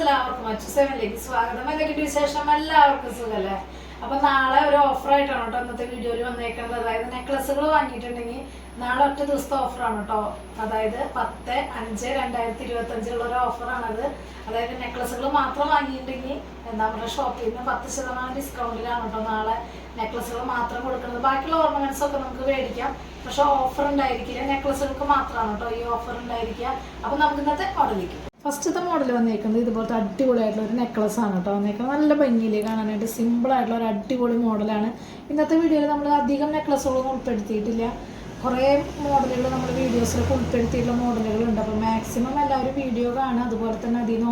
എല്ലാവർക്കും അച്ചു സെവനിലേക്ക് സ്വാഗതം. എന്തൊക്കെയുണ്ട് വിശേഷം. എല്ലാവർക്കും സുഖല്ലേ? അപ്പൊ നാളെ ഒരു ഓഫർ ആയിട്ടാണ് കേട്ടോ ഇന്നത്തെ വീഡിയോയിൽ വന്നേക്കുന്നത് അതായത് നെക്ലസുകൾ വാങ്ങിയിട്ടുണ്ടെങ്കിൽ നാളെ ഒറ്റ ദിവസത്തെ ഓഫറാണ് കേട്ടോ. അതായത് പത്ത് അഞ്ച് രണ്ടായിരത്തി ഇരുപത്തി അഞ്ചിലുള്ള ഒരു ഓഫറാണത് അതായത് നെക്ലസുകൾ മാത്രം വാങ്ങിയിട്ടുണ്ടെങ്കിൽ നമ്മുടെ ഷോപ്പിൽ നിന്ന് പത്ത് ശതമാനം ഡിസ്കൗണ്ടിലാണ് കേട്ടോ നാളെ നെക്ലസുകൾ മാത്രം കൊടുക്കുന്നത്. ബാക്കിയുള്ള ഓർണമെന്റ്സ് ഒക്കെ നമുക്ക് മേടിക്കാം. പക്ഷെ ഓഫർ ഉണ്ടായിരിക്കില്ല. നെക്ലസുകൾക്ക് മാത്രമാണ് കേട്ടോ ഈ ഓഫർ ഉണ്ടായിരിക്കുക. അപ്പൊ നമുക്ക് ഇന്നത്തെ മോഡലിലേക്ക് ഫസ്റ്റത്തെ മോഡൽ വന്നേക്കുന്നത് ഇതുപോലത്തെ അടിപൊളിയായിട്ടുള്ള ഒരു നെക്ലസ് ആണ് കേട്ടോ വന്നേക്കുന്നത്. നല്ല ഭംഗിയിൽ കാണാനായിട്ട് സിമ്പിൾ ആയിട്ടുള്ള ഒരു അടിപൊളി മോഡലാണ് ഇന്നത്തെ വീഡിയോയിൽ നമ്മൾ അധികം നെക്ലസുകളൊന്നും ഉൾപ്പെടുത്തിയിട്ടില്ല. കുറേ മോഡലുകൾ നമ്മൾ വീഡിയോസിലൊക്കെ ഉൾപ്പെടുത്തിയിട്ടുള്ള മോഡലുകളുണ്ട് അപ്പോൾ മാക്സിമം എല്ലാവരും വീഡിയോ കാണുക. അതുപോലെ തന്നെ അതിൽ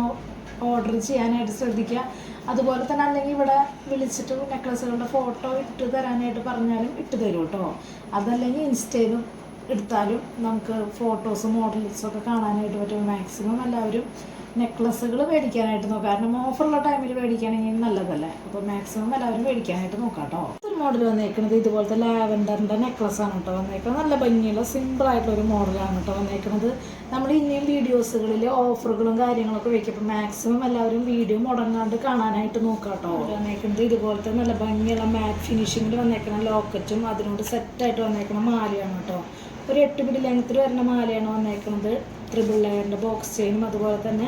ഓർഡർ ചെയ്യാനായിട്ട് ശ്രദ്ധിക്കുക. അതുപോലെ തന്നെ അല്ലെങ്കിൽ ഇവിടെ വിളിച്ചിട്ട് നെക്ലസുകളുടെ ഫോട്ടോ ഇട്ട് തരാനായിട്ട് പറഞ്ഞാലും ഇട്ട് തരും കേട്ടോ. അതല്ലെങ്കിൽ ഇൻസ്റ്റയിൽ എടുത്താലും നമുക്ക് ഫോട്ടോസും മോഡൽസും ഒക്കെ കാണാനായിട്ട് പറ്റും. മാക്സിമം എല്ലാവരും നെക്ലസുകൾ മേടിക്കാനായിട്ട് നോക്കാം. കാരണം ഓഫറുള്ള ടൈമിൽ മേടിക്കുകയാണെങ്കിൽ നല്ലതല്ലേ? അപ്പോൾ മാക്സിമം എല്ലാവരും മേടിക്കാനായിട്ട് നോക്കാം കേട്ടോ ഒരു മോഡൽ വന്നേക്കുന്നത് ഇതുപോലത്തെ ലാവൻഡറിന്റെ നെക്ലസ് ആണ് കേട്ടോ വന്നേക്കുന്നത് നല്ല ഭംഗിയുള്ള സിമ്പിൾ ആയിട്ടുള്ള ഒരു മോഡലാണ് കേട്ടോ വന്നേക്കുന്നത് നമ്മൾ ഇനിയും വീഡിയോസുകളിൽ ഓഫറുകളും കാര്യങ്ങളൊക്കെ വെക്കുമ്പോൾ മാക്സിമം എല്ലാവരും വീഡിയോ മുടങ്ങാണ്ട് കാണാനായിട്ട് നോക്കാം കേട്ടോ വന്നേക്കുന്നത് ഇതുപോലത്തെ നല്ല ഭംഗിയുള്ള മാറ്റ് ഫിനിഷിങ്ങിൽ വന്നേക്കുന്ന ലോക്കറ്റും അതിനോട് സെറ്റായിട്ട് വന്നേക്കുന്ന മാലയാണ് കേട്ടോ. ഒരു എട്ട് പിടി ലെങ്ത്തിൽ വരുന്ന മാലയാണ് വന്നേക്കുന്നത് ട്രിപ്പിൾ ലെയറിന്റെ ബോക്സ് ചെയിനും അതുപോലെ തന്നെ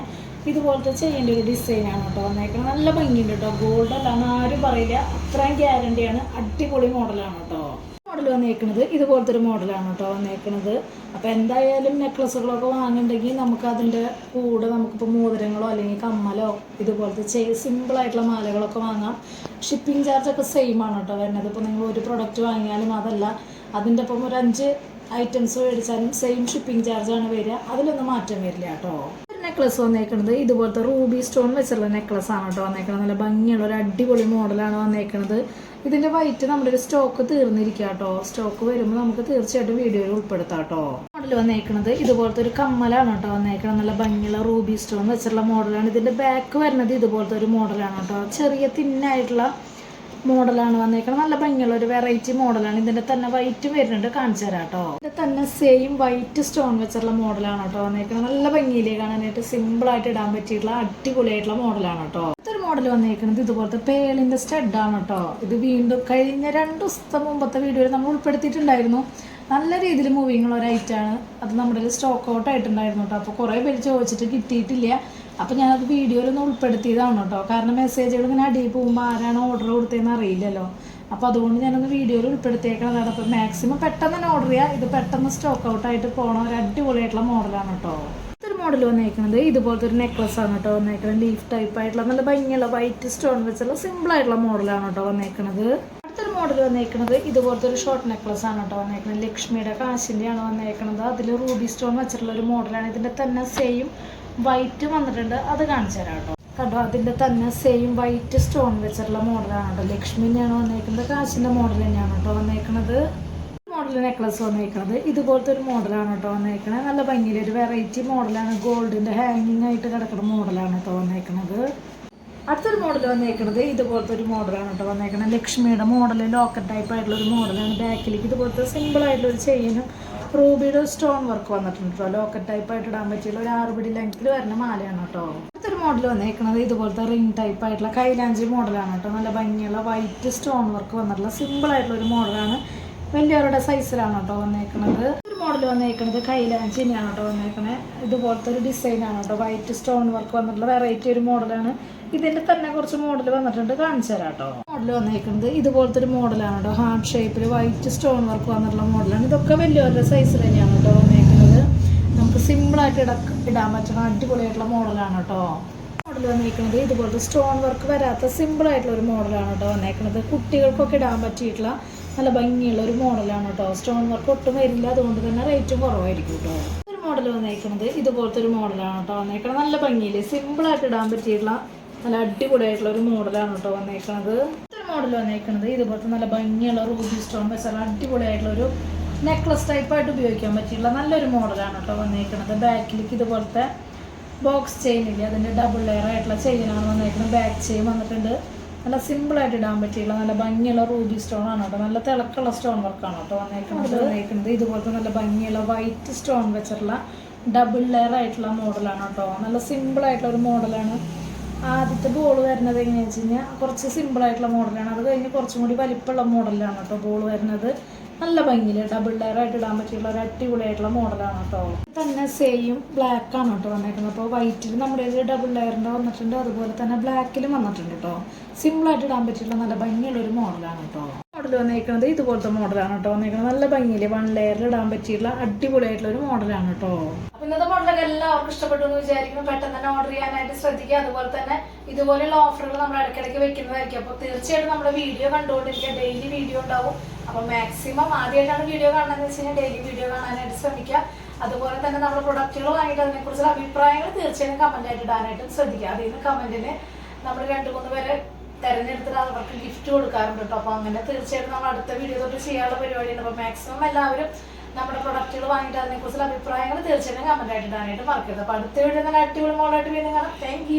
ഇതുപോലത്തെ ചെയിന്റെ ഒരു ഡിസൈനാണ് കേട്ടോ വന്നേക്കുന്നത് നല്ല ഭംഗിയുണ്ട് കേട്ടോ. ഗോൾഡ് അല്ലാന്ന് ആരും പറയില്ല. അത്രയും ഗ്യാരണ്ടിയാണ് അടിപൊളി മോഡലാണ് കേട്ടോ. മോഡൽ വന്നേക്കുന്നത് ഇതുപോലത്തെ ഒരു മോഡലാണ് കേട്ടോ വന്നേക്കുന്നത് അപ്പോൾ എന്തായാലും നെക്ലസുകളൊക്കെ വാങ്ങുന്നുണ്ടെങ്കിൽ നമുക്ക് അതിന്റെ കൂടെ നമുക്കിപ്പോൾ മോതിരങ്ങളോ അല്ലെങ്കിൽ കമ്മലോ ഇതുപോലത്തെ ചെയ് സിമ്പിളായിട്ടുള്ള മാലകളൊക്കെ വാങ്ങാം. ഷിപ്പിംഗ് ചാർജൊക്കെ സെയിം ആണ് കേട്ടോ വരുന്നത്. ഇപ്പോൾ നിങ്ങൾ ഒരു പ്രൊഡക്റ്റ് വാങ്ങിയാലും അതല്ല. അതിന്റെ ഒപ്പം ഒരു അഞ്ച് ഐറ്റംസ് മേടിച്ചാലും സെയിം ഷിപ്പിംഗ് ചാർജാണ് വരിക. അതിലൊന്നും മാറ്റം വരില്ല കേട്ടോ. നെക്ലസ് വന്നേക്കുന്നത് ഇതുപോലത്തെ റൂബി സ്റ്റോൺ വെച്ചുള്ള നെക്ലസ് ആണ് കേട്ടോ വന്നേക്കുന്നത് നല്ല ഭംഗിയുള്ള ഒരു അടിപൊളി മോഡലാണ് വന്നേക്കുന്നത് ഇതിന്റെ വൈറ്റ് നമ്മുടെ ഒരു സ്റ്റോക്ക് തീർന്നിരിക്കുക കേട്ടോ. സ്റ്റോക്ക് വരുമ്പോൾ നമുക്ക് തീർച്ചയായിട്ടും വീഡിയോയിൽ ഉൾപ്പെടുത്താം കേട്ടോ. മോഡൽ വന്നേക്കുന്നത് ഇതുപോലത്തെ ഒരു കമ്മലാണ് കേട്ടോ വന്നേക്കുന്നത് നല്ല ഭംഗിയുള്ള റൂബി സ്റ്റോൺ വെച്ചുള്ള മോഡലാണ് ഇതിന്റെ ബാക്ക് വരുന്നത് ഇതുപോലത്തെ ഒരു മോഡലാണ് കേട്ടോ. ചെറിയ തിന്നായിട്ടുള്ള മോഡലാണ് വന്നേക്കുന്നത് നല്ല ഭംഗിയുള്ള ഒരു വെറൈറ്റി മോഡലാണ്. ഇതിന്റെ തന്നെ വൈറ്റ് വരുന്നുണ്ട്. കാണിച്ചു തരാം കേട്ടോ ഇതിന്റെ തന്നെ സെയിം വൈറ്റ് സ്റ്റോൺ വെച്ചുള്ള മോഡലാണ് കേട്ടോ വന്നേക്കുന്നത് നല്ല ഭംഗിയിലേ കാണാനായിട്ട്. സിമ്പിൾ ആയിട്ട് ഇടാൻ പറ്റിയിട്ടുള്ള അടിപൊളിയായിട്ടുള്ള മോഡലാണ് കേട്ടോ ഇതൊരു മോഡൽ വന്നേക്കുന്നത് ഇതുപോലത്തെ പേളിന്റെ സ്റ്റഡ് ആണ് കേട്ടോ ഇത് വീണ്ടും കഴിഞ്ഞ രണ്ട് ദിവസത്തെ മുമ്പത്തെ വീഡിയോയിൽ നമ്മൾ ഉൾപ്പെടുത്തിയിട്ടുണ്ടായിരുന്നു. നല്ല രീതിയിൽ മൂവിങ്ങുള്ള ഒരു ഐറ്റാണ് അത് നമ്മുടെ സ്റ്റോക്ക് ഔട്ട് ആയിട്ടുണ്ടായിരുന്നു കേട്ടോ അപ്പോൾ കുറേ പേര് ചോദിച്ചിട്ട് കിട്ടിയിട്ടില്ല. അപ്പോൾ ഞാനത് വീഡിയോയിലൊന്ന് ഉൾപ്പെടുത്തിയതാണ് കേട്ടോ. കാരണം മെസ്സേജുകൾ ഇങ്ങനെ അടിയിൽ പോകുമ്പോൾ ആരാണ് ഓർഡർ കൊടുത്തതെന്ന് അറിയില്ലല്ലോ. അപ്പോൾ അതുകൊണ്ട് ഞാനൊന്ന് വീഡിയോയിൽ ഉൾപ്പെടുത്തിയേക്കണതാണ്. അപ്പോൾ മാക്സിമം പെട്ടെന്ന് തന്നെ ഓർഡർ ചെയ്യുക ഇത് പെട്ടെന്ന് സ്റ്റോക്ക് ഔട്ട് ആയിട്ട് പോകണ ഒരു അടിപൊളിയായിട്ടുള്ള മോഡലാണ് കേട്ടോ. ഇതൊരു മോഡൽ വന്നേക്കുന്നത് ഇതുപോലത്തെ ഒരു നെക്ലസ് ആണ് കേട്ടോ വന്നേക്കുന്നത് ലീഫ് ടൈപ്പ് ആയിട്ടുള്ള നല്ല ഭംഗിയുള്ള വൈറ്റ് സ്റ്റോൺ വെച്ചുള്ള സിമ്പിൾ ആയിട്ടുള്ള മോഡലാണ് കേട്ടോ വന്നേക്കുന്നത് അടുത്തൊരു മോഡൽ വന്നേക്കുന്നത് ഇതുപോലത്തെ ഒരു ഷോർട്ട് നെക്ലസ് ആണ് കേട്ടോ വന്നേക്കുന്നത് ലക്ഷ്മിയുടെ കാശിന്റെയാണ് വന്നേക്കുന്നത് അതിൽ റൂബി സ്റ്റോൺ വെച്ചിട്ടുള്ള ഒരു മോഡലാണ് ഇതിന്റെ തന്നെ സെയിം വൈറ്റ് വന്നിട്ടുണ്ട്. അത് കാണിച്ചു തരാം കേട്ടോ. കണ്ടോ അതിന്റെ തന്നെ സെയിം വൈറ്റ് സ്റ്റോൺ വെച്ചിട്ടുള്ള മോഡലാണ് കേട്ടോ. ലക്ഷ്മിനെയാണ് വന്നേക്കുന്നത്. കാശിന്റെ മോഡൽ തന്നെയാണ് കേട്ടോ വന്നേക്കുന്നത്. മോഡൽ നെക്ലസ് വന്നേക്കുന്നത്. ഇതുപോലത്തെ ഒരു മോഡലാണ് കേട്ടോ വന്നേക്കുന്നത്. നല്ല ഭംഗിയിൽ ഒരു വെറൈറ്റി മോഡലാണ് ഗോൾഡിന്റെ ഹാങ്ങിങ് ആയിട്ട് കിടക്കുന്ന മോഡലാണ് കേട്ടോ വന്നേക്കുന്നത്. അടുത്തൊരു മോഡൽ വന്നേക്കുന്നത് ഇതുപോലത്തെ ഒരു മോഡലാണ് കേട്ടോ വന്നേക്കുന്നത്. ലക്ഷ്മിയുടെ മോഡൽ ലോക്കറ്റ് ടൈപ്പ് ആയിട്ടുള്ള ഒരു മോഡലാണ് ബാക്കിലേക്ക് ഇതുപോലത്തെ സിമ്പിൾ ആയിട്ടുള്ള ഒരു ചെയിനും റൂബിയുടെ സ്റ്റോൺ വർക്ക് വന്നിട്ടുണ്ട് കേട്ടോ ലോക്കറ്റ് ടൈപ്പ് ആയിട്ട് ഇടാൻ പറ്റിയുള്ള ഒരു ആറുപിടി ലെങ്ത്തിൽ വരുന്ന മാലയാണ് കേട്ടോ അടുത്തൊരു മോഡൽ വന്നേക്കുന്നത് ഇതുപോലത്തെ റിംഗ് ടൈപ്പ് ആയിട്ടുള്ള കൈലാഞ്ചി മോഡലാണ് കേട്ടോ നല്ല ഭംഗിയുള്ള വൈറ്റ് സ്റ്റോൺ വർക്ക് വന്നിട്ടുള്ള സിമ്പിൾ ആയിട്ടുള്ള ഒരു മോഡലാണ് വലിയവരുടെ സൈസിലാണ് കേട്ടോ വന്നേക്കുന്നത് ഒരു വന്നേക്കണത് വന്നേക്കുന്നത് കൈലാഞ്ചി തന്നെയാണ് കേട്ടോ വന്നേക്കണേ. ഇതുപോലത്തെ ഒരു ഡിസൈനാണ് കേട്ടോ. വൈറ്റ് സ്റ്റോൺ വർക്ക് വന്നിട്ടുള്ള വെറൈറ്റി ഒരു മോഡലാണ്. ഇതിന്റെ തന്നെ കുറച്ച് മോഡൽ വന്നിട്ടുണ്ട് കാണിച്ചു തരാം കേട്ടോ. മോഡൽ വന്നേക്കുന്നത് ഇതുപോലത്തെ ഒരു മോഡലാണ് കേട്ടോ. ഹാർട്ട് ഷേപ്പിൽ വൈറ്റ് സ്റ്റോൺ വർക്ക് വന്നിട്ടുള്ള മോഡലാണ് ഇതൊക്കെ വലിയവരുടെ സൈസിൽ തന്നെയാണ് കേട്ടോ വന്നേക്കുന്നത് നമുക്ക് സിമ്പിളായിട്ട് ഇട ഇടാൻ പറ്റുന്ന അടിപൊളിയായിട്ടുള്ള മോഡലാണ് കേട്ടോ. മോഡൽ വന്നേക്കുന്നത് ഇതുപോലത്തെ സ്റ്റോൺ വർക്ക് വരാത്ത സിമ്പിൾ ആയിട്ടുള്ള ഒരു മോഡലാണ് കേട്ടോ വന്നേക്കുന്നത് കുട്ടികൾക്കൊക്കെ ഇടാൻ പറ്റിയിട്ടുള്ള നല്ല ഭംഗിയുള്ള ഒരു മോഡലാണ് കേട്ടോ. സ്റ്റോൺ വർക്ക് ഒട്ടും വരില്ല. അതുകൊണ്ട് തന്നെ റേറ്റും കുറവായിരിക്കും കേട്ടോ. ഒരു മോഡൽ വന്നേക്കുന്നത് ഇതുപോലത്തെ ഒരു മോഡലാണ് കേട്ടോ. വന്നേക്കുന്നത് നല്ല ഭംഗിയിൽ സിമ്പിൾ ആയിട്ട് ഇടാൻ പറ്റിയിട്ടുള്ള നല്ല അടിപൊളിയായിട്ടുള്ള ഒരു മോഡലാണ് കേട്ടോ വന്നേക്കുന്നത് ഒരു മോഡൽ വന്നേക്കുന്നത് ഇതുപോലത്തെ നല്ല ഭംഗിയുള്ള റൂബി സ്റ്റോൺ വെച്ചാൽ അടിപൊളിയായിട്ടുള്ള ഒരു നെക്ലസ് ടൈപ്പായിട്ട് ഉപയോഗിക്കാൻ പറ്റിയിട്ടുള്ള നല്ലൊരു മോഡലാണ് കേട്ടോ വന്നേക്കുന്നത് ബാക്കിലേക്ക് ഇതുപോലത്തെ ബോക്സ് ചെയിനില്ലേ അതിന്റെ ഡബിൾ ലെയർ ആയിട്ടുള്ള ചെയിനാണ് വന്നേക്കുന്നത് ബാക്ക് ചെയിൻ വന്നിട്ടുണ്ട്. നല്ല സിമ്പിളായിട്ട് ഇടാൻ പറ്റിയുള്ള നല്ല ഭംഗിയുള്ള റൂബി സ്റ്റോൺ ആണ് കേട്ടോ. നല്ല തിളക്കുള്ള സ്റ്റോൺ വർക്കാണ് കേട്ടോ വന്നേക്കുന്നത്. വന്നേക്കുന്നത് ഇതുപോലത്തെ നല്ല ഭംഗിയുള്ള വൈറ്റ് സ്റ്റോൺ വെച്ചിട്ടുള്ള ഡബിൾ ലെയർ ആയിട്ടുള്ള മോഡലാണ് കേട്ടോ. നല്ല സിമ്പിൾ ആയിട്ടുള്ള ഒരു മോഡലാണ് ആദ്യത്തെ ബോൾ വരുന്നത് എങ്ങനെയാണെന്ന് വെച്ച് കഴിഞ്ഞാൽ കുറച്ച് സിമ്പിൾ ആയിട്ടുള്ള മോഡലാണ് അത് കഴിഞ്ഞ് കുറച്ചും കൂടി വലിപ്പമുള്ള മോഡലാണ് കേട്ടോ ബോൾ വരുന്നത്. നല്ല ഡബിൾ ലെയർ ആയിട്ട് ഇടാൻ പറ്റിയുള്ള ഒരു അടിപൊളിയായിട്ടുള്ള മോഡലാണ് കേട്ടോ. തന്നെ സെയിം ബ്ലാക്ക് ആണ് കേട്ടോ വന്നിരിക്കുന്നത് അപ്പോൾ വൈറ്റിൽ നമ്മുടെ കയ്യിൽ ഡബിൾ ലെയറിന്റെ വന്നിട്ടുണ്ട്. അതുപോലെ തന്നെ ബ്ലാക്കിലും വന്നിട്ടുണ്ട് കേട്ടോ. സിമ്പിളായിട്ട് ഇടാൻ പറ്റിയുള്ള നല്ല ഭംഗിയുള്ള ഒരു മോഡലാണ് കേട്ടോ. മോഡൽ വന്നിരിക്കുന്നത് ഇതുപോലത്തെ മോഡലാണ് കേട്ടോ വന്നിരിക്കുന്നത് നല്ല ഭംഗിയിൽ വൺ ലെയറിൽ ഇടാൻ പറ്റിയുള്ള അടിപൊളിയായിട്ടുള്ള ഒരു മോഡലാണ് കേട്ടോ. ഇന്നത്തെ മോഡലൊക്കെ എല്ലാവർക്കും ഇഷ്ടപ്പെട്ടു എന്ന് വിചാരിക്കുന്നു. പെട്ടെന്ന് തന്നെ ഓർഡർ ചെയ്യാനായിട്ട് ശ്രദ്ധിക്കുക. അതുപോലെ തന്നെ ഇതുപോലെയുള്ള ഓഫറുകൾ നമ്മൾ ഇടയ്ക്കിടയ്ക്ക് വെക്കുന്നതായിരിക്കും. അപ്പോൾ തീർച്ചയായിട്ടും നമ്മുടെ വീഡിയോ കണ്ടുകൊണ്ടിരിക്കുക. ഡെയിലി വീഡിയോ ഉണ്ടാവും. അപ്പോൾ മാക്സിമം ആദ്യമായിട്ടാണ് വീഡിയോ കാണണമെന്ന് വെച്ച് കഴിഞ്ഞാൽ ഡെയിലി വീഡിയോ കാണാനായിട്ട് ശ്രമിക്കുക. അതുപോലെ തന്നെ നമ്മുടെ പ്രൊഡക്റ്റുകൾ വാങ്ങിയിട്ട് അതിനെക്കുറിച്ചുള്ള അഭിപ്രായങ്ങൾ തീർച്ചയായും കമന്റ് ആയിട്ട് ഇടാനായിട്ടും ശ്രദ്ധിക്കുക. അതിൽ നിന്ന് കമന്റിന് നമ്മൾ രണ്ട് മൂന്ന് പേരെ തെരഞ്ഞെടുത്തിട്ട് അവർക്ക് ഗിഫ്റ്റ് കൊടുക്കാറുണ്ട് കേട്ടോ അപ്പോൾ അങ്ങനെ തീർച്ചയായിട്ടും നമ്മൾ അടുത്ത വീഡിയോ തൊട്ട് ചെയ്യാനുള്ള പരിപാടിയാണ്. അപ്പോൾ മാക്സിമം എല്ലാവരും നമ്മുടെ പ്രൊഡക്റ്റുകൾ വാങ്ങിയിട്ട് അതിനെക്കുറിച്ചുള്ള അഭിപ്രായങ്ങൾ തീർച്ചയായിട്ടും ആയിട്ട് ഇടാനായിട്ട് മറക്കരുത്. അപ്പോൾ അടുത്ത വീഡിയോ നല്ല അടിപൊളി മോളായിട്ട് വീണ്ടും കാണാം. താങ്ക്